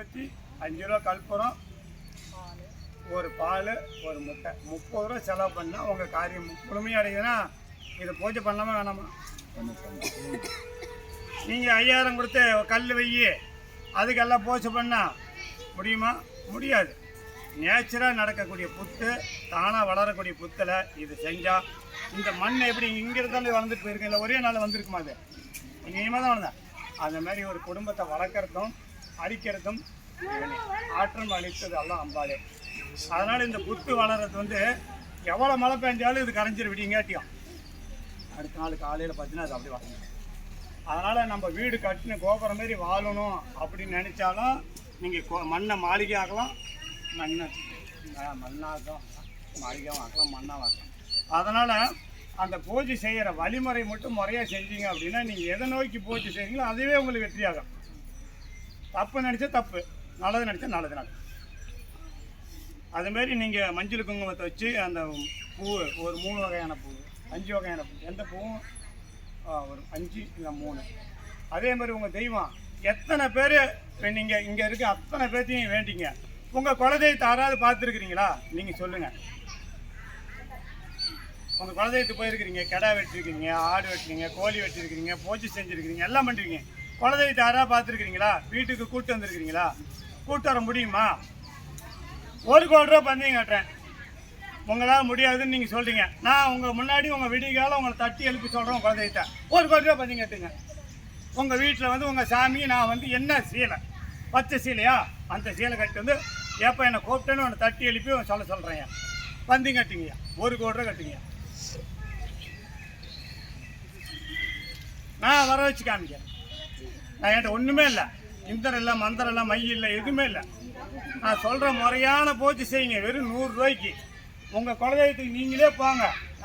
தீபத்தி அஞ்சு ரூபா கற்பூரம் ஒரு பால் ஒரு முட்டை. முப்பது ரூபா செலவு பண்ணால் உங்கள் காரியம் முழுமையடையுதுன்னா இதை பூஜை பண்ணலாமா வேணாமா? நீங்கள் ஐயாயிரம் கொடுத்து கல் வையி அதுக்கெல்லாம் பூஜை பண்ணால் முடியுமா? முடியாது. நேச்சராக நடக்கக்கூடிய புத்து தானாக வளரக்கூடிய புத்தில் இது செஞ்சால் இந்த மண் எப்படி இங்கே இருந்தாலும் வளர்ந்துட்டு போயிருக்கேன்? இல்லை ஒரே நாள் வந்திருக்குமா அது? இங்கேயுமா தான் வளர்ந்தேன். அந்த மாதிரி ஒரு குடும்பத்தை வளர்க்குறதும் அழிக்கிறதும் ஆற்றம் அழித்தது எல்லாம் அம்பாளே. அதனால் இந்த புத்து வளர்றது வந்து எவ்வளோ மழை பெஞ்சாலும் இது கரைஞ்சிரு விடிங்காட்டியும் அடுத்த நாள் காலையில் பார்த்தீங்கன்னா அது அப்படி வளர்ந்து அதனால் நம்ம வீடு கட்டின கோபுரம் மாரி வாழணும் அப்படின்னு நினச்சாலும் நீங்கள் மண்ணை மாளிகை ஆக்கலாம் மண்ணை மண்ணாகும் மண்ணாக்கலாம் மாளிகையும் ஆக்கலாம் மண்ணாக ஆக்கலாம். அதனால் அந்த பூஜை செய்கிற வழிமுறை மட்டும் முறையாக செஞ்சீங்க அப்படின்னா நீங்கள் எதை நோக்கி பூஜை செய்கிறீங்களோ அதுவே உங்களுக்கு வெற்றியாகும். தப்பு நினச்சா தப்பு நல்லது நினச்சா நல்லது நடக்கும் அதுமாரி நீங்கள் மஞ்சள் குங்குமத்தை வச்சு அந்த பூ ஒரு மூணு வகையான பூ அஞ்சு வகையான பூ எந்த பூவும் ஒரு அஞ்சு இல்லை மூணு. அதே மாதிரி உங்கள் தெய்வம் எத்தனை பேர் நீங்கள் இங்கே இருக்க அத்தனை பேர்த்தையும் வேண்டிங்க. உங்கள் குலதெய்வத்தை யாராவது பார்த்துருக்குறீங்களா? நீங்கள் சொல்லுங்கள் உங்கள் குலதெய்வத்துக்கு போயிருக்கிறீங்க கிடா வெட்டிருக்கீங்க ஆடு வெட்டிருக்கீங்க கோழி வெட்டிருக்கிறீங்க பூஜை செஞ்சுருக்கிறீங்க எல்லாம் பண்ணுறீங்க குலதெய்வத்தை யாராவது பார்த்துருக்கிறீங்களா? வீட்டுக்கு கூட்டு வந்திருக்கிறீங்களா? கூட்டு வர முடியுமா? ஒரு கோடி ரூபா பந்தயம் கட்டுறேன். உங்களால் முடியாதுன்னு நீங்கள் சொல்கிறீங்க நான் உங்கள் முன்னாடி உங்கள் விடிகால உங்களை தட்டி எழுப்பி சொல்கிறேன் குழந்தைகிட்ட ஒரு கோடி ரூபா பந்தயம் கட்டுங்க. உங்கள் வீட்டில் வந்து உங்கள் சாமி நான் வந்து என்ன சீலை? பச்சை சீலையா? அந்த சீலை கட்டி வந்து எப்போ என்னை கூப்பிட்டேன்னு உன்னை தட்டி எழுப்பி உன் சொல்ல சொல்கிறேன் பந்தயம் கட்டுங்கய்யா ஒரு கோடி ரூபா கட்டுங்கய்யா நான் வர வச்சு காமிக்கிறேன். நான் என்கிட்ட ஒன்றுமே இல்லை. இந்தரம் இல்லை மந்தர் இல்லை மை இல்லை எதுவுமே இல்லை. நான் சொல்கிற முறையான போச்சு செய்யுங்க. வெறும் நூறுரூவாய்க்கு உங்கள் குலதெய்வத்துக்கு நீங்களே போங்க.